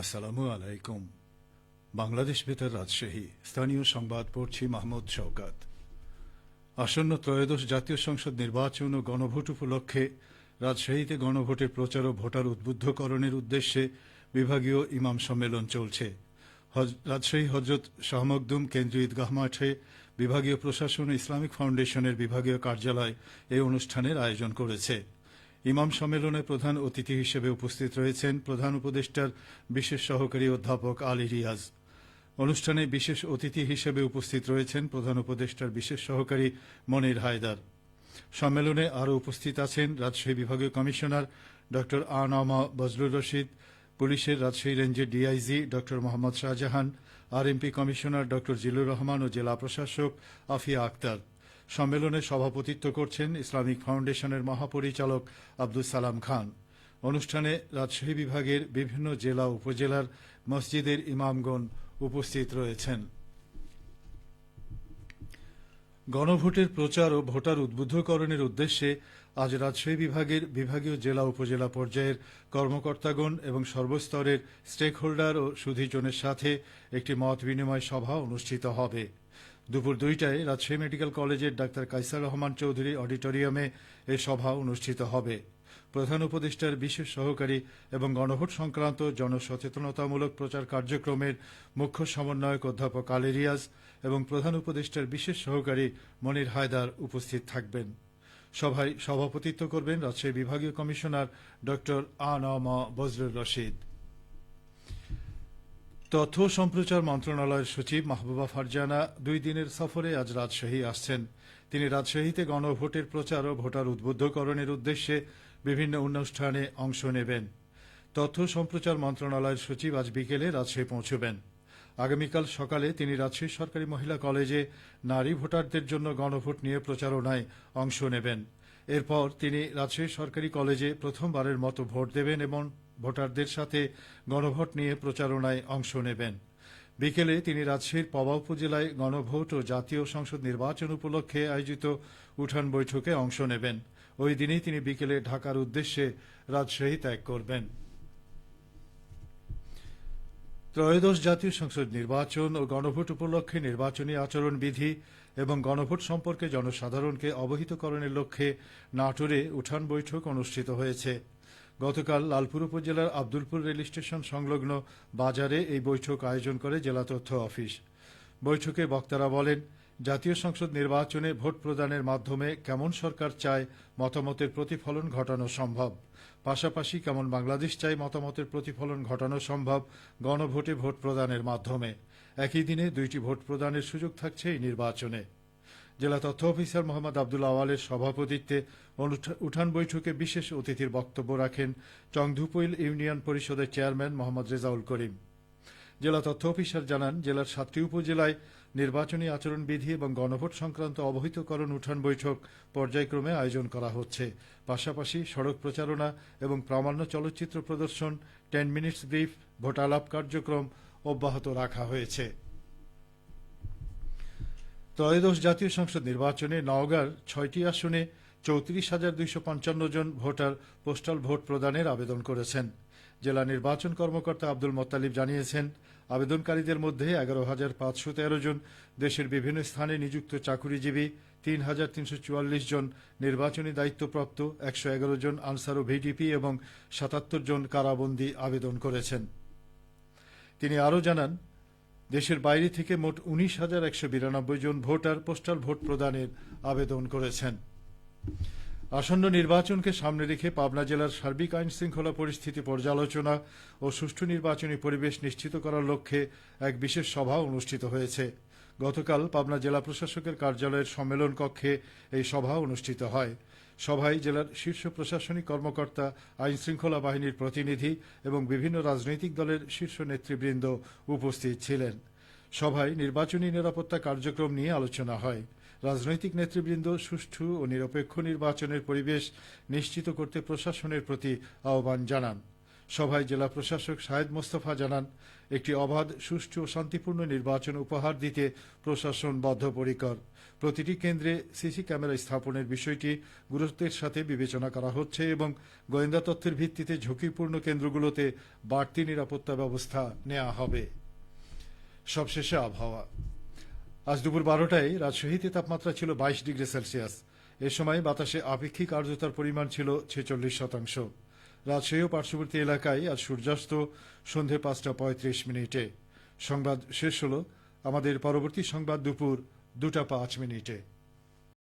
আসসালামু আলাইকুম। বাংলাদেশ বেতার রাজশাহী। স্থানীয় সংবাদ পড়ছি মাহমুদ শওকাত। আসন্ন ত্রয়োদশ জাতীয় সংসদ নির্বাচন ও গণভোট উপলক্ষে রাজশাহীতে গণভোটের প্রচার ও ভোটার উদ্বুদ্ধকরণের উদ্দেশ্যে বিভাগীয় ইমাম সম্মেলন চলছে। রাজশাহী হজরত শাহ মখদুম কেন্দ্রীয় ঈদগাহ মাঠে বিভাগীয় প্রশাসন ইসলামিক ফাউন্ডেশনের বিভাগীয় কার্যালয় এই অনুষ্ঠানের আয়োজন করেছে। ইমাম সম্মেলনে প্রধান অতিথি হিসেবে উপস্থিত রয়েছেন প্রধান উপদেষ্টার বিশেষ সহকারী অধ্যাপক আলী রিয়াজ। অনুষ্ঠানে বিশেষ অতিথি হিসেবে উপস্থিত রয়েছেন প্রধান উপদেষ্টার বিশেষ সহকারী মনির হায়দার। সম্মেলনে আরও উপস্থিত আছেন রাজশাহী বিভাগীয় কমিশনার ড আনামা বজলুর রশিদ, পুলিশের রাজশাহী রেঞ্জের ডিআইজি ড মোহাম্মদ শাহজাহান আরএমপি কমিশনার ড জিলুর রহমান ও জেলা প্রশাসক আফিয়া আক্তার। সম্মেলনে সভাপতিত্ব করছেন ইসলামিক ফাউন্ডেশনের মহাপরিচালক আব্দুল সালাম খান। অনুষ্ঠানে রাজশাহী বিভাগের বিভিন্ন জেলা উপজেলার মসজিদের ইমামগণ উপস্থিত রয়েছেন। গণভোটের প্রচার ও ভোটার উদ্বুদ্ধকরণের উদ্দেশ্যে আজ রাজশাহী বিভাগের বিভাগীয় জেলা উপজেলা পর্যায়ের কর্মকর্তাগণ এবং সর্বস্তরের স্টেক হোল্ডার ও সুধীজনের সাথে একটি মত বিনিময় সভা অনুষ্ঠিত হবে। দুপুর দুইটায় রাজশাহী মেডিকেল কলেজের ডাক্তার কাইসার রহমান চৌধুরী অডিটোরিয়ামে এ সভা অনুষ্ঠিত হবে। প্রধান উপদেষ্টার বিশেষ সহকারী এবং গণভোট সংক্রান্ত জনসচেতনতামূলক প্রচার কার্যক্রমের মুখ্য সমন্বয়ক অধ্যাপক আলী রিয়াজ এবং প্রধান উপদেষ্টার বিশেষ সহকারী মনির হায়দার উপস্থিত থাকবেন। সভায় সভাপতিত্ব করবেন রাজশাহী বিভাগীয় কমিশনার ড আনম বজরুল রশিদ। তথ্য সম্প্রচার মন্ত্রণালয়ের সচিব মাহবুবা ফারজানা দুই দিনের সফরে আজ রাজশাহী আসছেন। তিনি রাজশাহীতে গণভোটের প্রচার ও ভোটার উদ্বুদ্ধকরণের উদ্দেশ্যে বিভিন্ন অনুষ্ঠানে অংশ নেবেন। তথ্য সম্প্রচার মন্ত্রণালয়ের সচিব আজ বিকেলে রাজশাহী পৌঁছবেন। আগামীকাল সকালে তিনি রাজশাহী সরকারি মহিলা কলেজে নারী ভোটারদের জন্য গণভোট নিয়ে প্রচারণায় অংশ নেবেন। এরপর তিনি রাজশাহী সরকারি কলেজে প্রথমবারের মতো ভোট দেবেন এবং ভোটারদের সাথে গণভোট নিয়ে প্রচারণায় অংশ নেবেন। বিকেলে তিনি রাজশাহীর পবা উপজেলায় গণভোট ও জাতীয় সংসদ নির্বাচন উপলক্ষে আয়োজিত উঠান বৈঠকে অংশ নেবেন। ওই দিনই তিনি বিকেলে ঢাকার উদ্দেশ্যে রাজশাহী ত্যাগ করবেন। ত্রয়োদশ জাতীয় সংসদ নির্বাচন ও গণভোট উপলক্ষে নির্বাচনী আচরণ বিধি এবং গণভোট সম্পর্কে জনসাধারণকে অবহিতকরণের লক্ষ্যে নাটোরে উঠান বৈঠক অনুষ্ঠিত হয়েছে। গতকাল লালপুর উপজেলার আব্দুলপুর রেল স্টেশন সংলগ্ন বাজারে এই বৈঠক আয়োজন করে জেলা তথ্য অফিস। বৈঠকে বক্তারা বলেন, জাতীয় সংসদ নির্বাচনে ভোট প্রদানের মাধ্যমে কেমন সরকার চায় মতামতের প্রতিফলন ঘটানো সম্ভব। পাশাপাশি কেমন বাংলাদেশ চাই মতামতের প্রতিফলন ঘটানো সম্ভব গণভোটে ভোট প্রদানের মাধ্যমে। একই দিনে দুইটি ভোট প্রদানের সুযোগ থাকছে এই নির্বাচনে। জেলা তথ্য অফিসার মোহাম্মদ আব্দুল আওয়ালের সভাপতিত্বে উঠান বৈঠকে বিশেষ অতিথির বক্তব্য রাখেন চংধুপৈল ইউনিয়ন পরিষদের চেয়ারম্যান মোহাম্মদ রেজাউল করিম। জেলা তথ্য অফিসার জানান, জেলার সাতটি উপজেলায় নির্বাচনী আচরণবিধি এবং গণভোট সংক্রান্ত অবহিতকরণ উঠান বৈঠক পর্যায়ক্রমে আয়োজন করা হচ্ছে। পাশাপাশি সড়ক প্রচারণা এবং প্রামাণ্য চলচ্চিত্র প্রদর্শন, টেন মিনিটস ব্রিফ ভোট আলাপ কার্যক্রম অব্যাহত রাখা হয়েছে। ত্রয়োদশ জাতীয় সংসদ নির্বাচনে নওগাঁর ছয়টি আসনে চৌত্রিশ হাজার দুইশো পঞ্চান্ন জন ভোটার পোস্টাল ভোট প্রদানের আবেদন করেছেন। জেলা নির্বাচন কর্মকর্তা আব্দুল মোত্তালিব জানিয়েছেন, আবেদনকারীদের মধ্যে এগারো হাজার পাঁচশো তেরো জন দেশের বিভিন্ন স্থানে নিযুক্ত চাকুরিজীবী, তিন হাজার তিনশো চুয়াল্লিশ জন নির্বাচনী দায়িত্বপ্রাপ্ত, একশো এগারো জন আনসার ও ভিডিপি এবং সাতাত্তর জন কারাবন্দী আবেদন করেছেন। তিনি আরও জানান দেশের বাইরে থেকে মোট উনিশ হাজার একশো বিরানব্বই জন ভোটার পোস্টাল ভোট প্রদানের আবেদন করেছেন। আসন্ন নির্বাচনকে সামনে রেখে পাবনা জেলার সার্বিক আইন শৃঙ্খলা পরিস্থিতি পর্যালোচনা ও সুষ্ঠু নির্বাচনী পরিবেশ নিশ্চিত করার লক্ষ্যে এক বিশেষ সভা অনুষ্ঠিত হয়েছে। গতকাল পাবনা জেলা প্রশাসকের কার্যালয়ের সম্মেলন কক্ষে এই সভা অনুষ্ঠিত হয়। সভায় জেলার শীর্ষ প্রশাসনিক কর্মকর্তা, আইন শৃঙ্খলা বাহিনীর প্রতিনিধি এবং বিভিন্ন রাজনৈতিক দলের শীর্ষ নেতৃবৃন্দ উপস্থিত ছিলেন। সভায় নির্বাচনী নিরাপত্তা কার্যক্রম নিয়ে আলোচনা হয়। রাজনৈতিক নেতৃবৃন্দ সুষ্ঠু ও নিরপেক্ষ নির্বাচনের পরিবেশ নিশ্চিত করতে প্রশাসনের প্রতি আহ্বান জানান। সভায় জেলা প্রশাসক শাহেদ মোস্তফা জানান, একটি অবাধ, সুষ্ঠু ও শান্তিপূর্ণ নির্বাচন উপহার দিতে প্রশাসন বদ্ধপরিকর। প্রতিটি কেন্দ্রে সিসি ক্যামেরা স্থাপনের বিষয়টি গুরুত্বের সাথে বিবেচনা করা হচ্ছে এবং গোয়েন্দা তথ্যের ভিত্তিতে ঝুঁকিপূর্ণ কেন্দ্রগুলোতে বাড়তি নিরাপত্তা ব্যবস্থা নেওয়া হবে। সবশেষে আবহাওয়া। আজ দুপুর বারোটায় রাজশাহীতে তাপমাত্রা ছিল বাইশ ডিগ্রি সেলসিয়াস। এ সময় বাতাসে আপেক্ষিক আর্দ্রতার পরিমাণ ছিল ছেচল্লিশ শতাংশ। রাজশাহী ও পার্শ্ববর্তী এলাকায় আজ সূর্যাস্ত, সন্ধে পাঁচটা পঁয়ত্রিশ মিনিটে। সংবাদ শেষ হল আমাদের পরবর্তী সংবাদ দুপুর দুটা পাঁচ মিনিটে।